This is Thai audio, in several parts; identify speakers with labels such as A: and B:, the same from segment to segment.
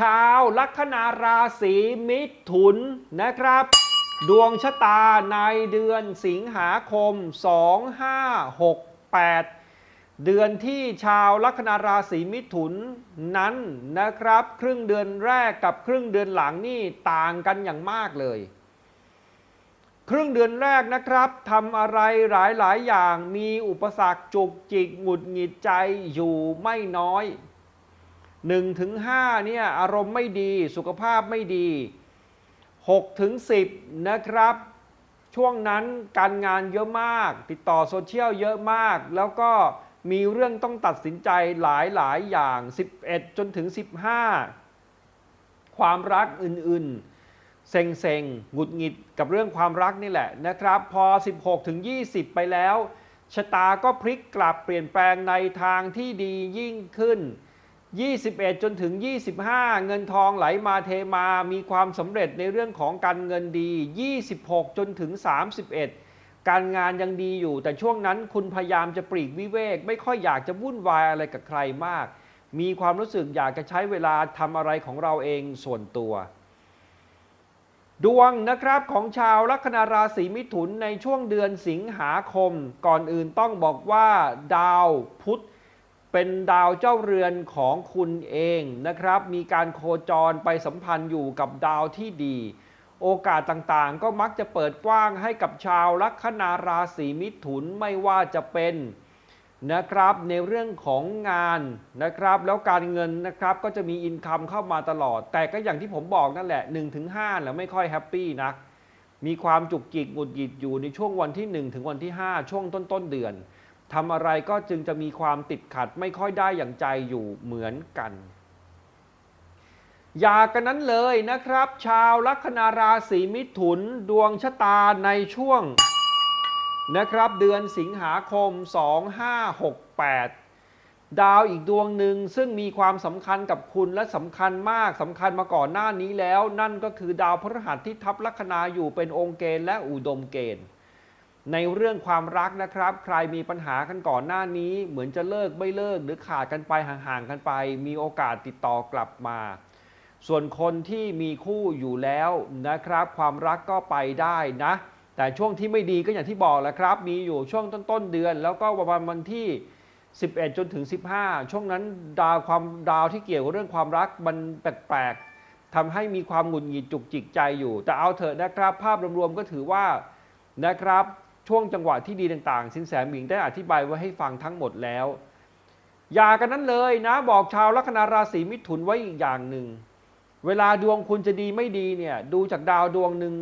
A: ชาวลัคนาราศีมิถุนนะครับ ดวงชะตาในเดือนสิงหาคม 2568 เดือนที่ชาวลัคนาราศีมิถุนนั้นนะครับ ครึ่งเดือนแรกกับครึ่งเดือนหลังนี่ต่างกันอย่างมากเลย ครึ่งเดือนแรกนะครับทำอะไรหลายๆ อย่างมีอุปสรรคจุกจิกหงุดหงิดใจอยู่ไม่น้อย 1ถึง5เนี่ยอารมณ์ไม่ดีสุขภาพไม่ดี6ถึง10 นะครับ ช่วงนั้นการงานเยอะมาก ติดต่อโซเชียลเยอะมาก แล้วก็มีเรื่องต้องตัดสินใจหลายหลายอย่าง 11 จนถึง 15 ความรักอื่นๆ เซ็งเซ็งๆหงุดหงิดกับเรื่องความรักนี่แหละนะครับ พอ 16 ถึง 20 ไปแล้วชะตาก็พลิกกลับเปลี่ยนแปลงในทางที่ดียิ่งขึ้น 21 จนถึง 25 เงินทองไหลมาเทมามีความสำเร็จในเรื่องของการเงินดี 26 จนถึง 31 การงานยังดีอยู่ แต่ช่วงนั้นคุณพยายามจะปลีกวิเวก ไม่ค่อยอยากจะวุ่นวายอะไรกับใครมาก มีความรู้สึกอยากจะใช้เวลาทำอะไรของเราเองส่วนตัว ดวงนะครับของชาวลัคนาราศีมิถุนในช่วงเดือนสิงหาคม ก่อนอื่นต้องบอกว่า ดาวพุธ เป็นดาวเจ้าเรือนของคุณเองนะครับ มีการโคจรไปสัมพันธ์อยู่กับดาวที่ดี โอกาสต่างๆ ก็มักจะเปิดกว้างให้กับชาวลัคนาราศีมิถุนไม่ว่าจะเป็นนะครับในเรื่องของงานนะครับ แล้วการเงินนะครับก็จะมีอินคัมเข้ามาตลอด แต่ก็อย่างที่ผมบอกนั่นแหละ 1-5แล้วไม่ค่อยแฮปปี้นักมีความจุกจิกหงุดหงิดอยู่ในช่วงวันที่ 1 ถึงวันที่ 5 ช่วงต้นๆเดือน ทำอะไรก็จึงจะมีความติดขัดไม่ค่อยได้อย่างใจอยู่เหมือนกัน อย่ากันนั้นเลยนะครับ ชาวลัคนาราศีมิถุนดวงชะตาในช่วงนะครับเดือนสิงหาคม 2568 ดาวอีกดวงหนึ่งซึ่งมีความสำคัญกับคุณและสำคัญมากสำคัญมาก่อนหน้านี้แล้ว นั่นก็คือดาวพฤหัสที่ทับลัคนาอยู่เป็นองค์เกณฑ์และอุดมเกณฑ์ ในเรื่องความรักนะครับ ใครมีปัญหากันก่อนหน้านี้ เหมือนจะเลิกไม่เลิกหรือขาดกันไปห่างๆกันไป มีโอกาสติดต่อกลับมา ส่วนคนที่มีคู่อยู่แล้วนะครับ ความรักก็ไปได้นะ แต่ช่วงที่ไม่ดีก็อย่างที่บอกแหละครับ มีอยู่ช่วงต้นๆเดือน แล้วก็ประมาณวันที่ 11 จนถึง 15 ช่วงนั้นดาวความดาวที่เกี่ยวกับเรื่องความรักมันแปลกๆทำให้มีความหงุดหงิดจุกจิกใจอยู่ แต่เอาเถอะนะครับ ภาพรวมๆก็ถือว่านะครับ ช่วงจังหวะที่ดีต่างๆ สินแสหมิงได้อธิบายไว้ให้ฟังทั้งหมดแล้ว อย่ากันนั้นเลยนะบอกชาวลัคนาราศีมิถุนไว้อีกอย่างหนึ่ง เวลาดวงคุณจะดีไม่ดีเนี่ยดูจากดาวดวงหนึ่ง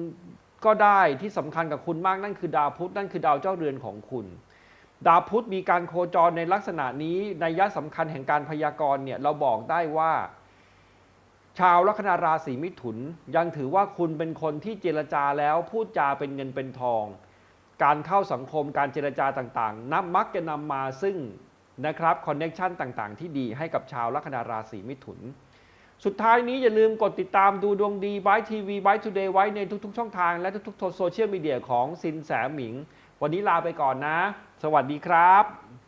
A: ก็ได้ที่สำคัญกับคุณมากนั่นคือดาวพุธนั่นคือดาวเจ้าเรือนของคุณ ดาวพุธมีการโคจรในลักษณะนี้ในยะสำคัญแห่งการพยากรณ์เนี่ยเราบอกได้ว่า ชาวลัคนาราศีมิถุนยังถือว่าคุณเป็นคนที่เจรจาแล้วพูดจาเป็นเงินเป็นทอง การเข้าสังคมการเจรจาต่างๆนับมักจะนำมาซึ่งนะครับคอนเน็ชันต่างๆ ที่ดีให้กับชาวลัคนาราศีมิถุน สุดท้ายนี้อย่าลืมกดติดตามดูดวงดีไบทีวีไบทูเดย์ไว้ในทุกๆ ช่องทางและทุกๆโซเชียลมีเดียของซินแสหมิง วันนี้ลาไปก่อนนะ สวัสดีครับ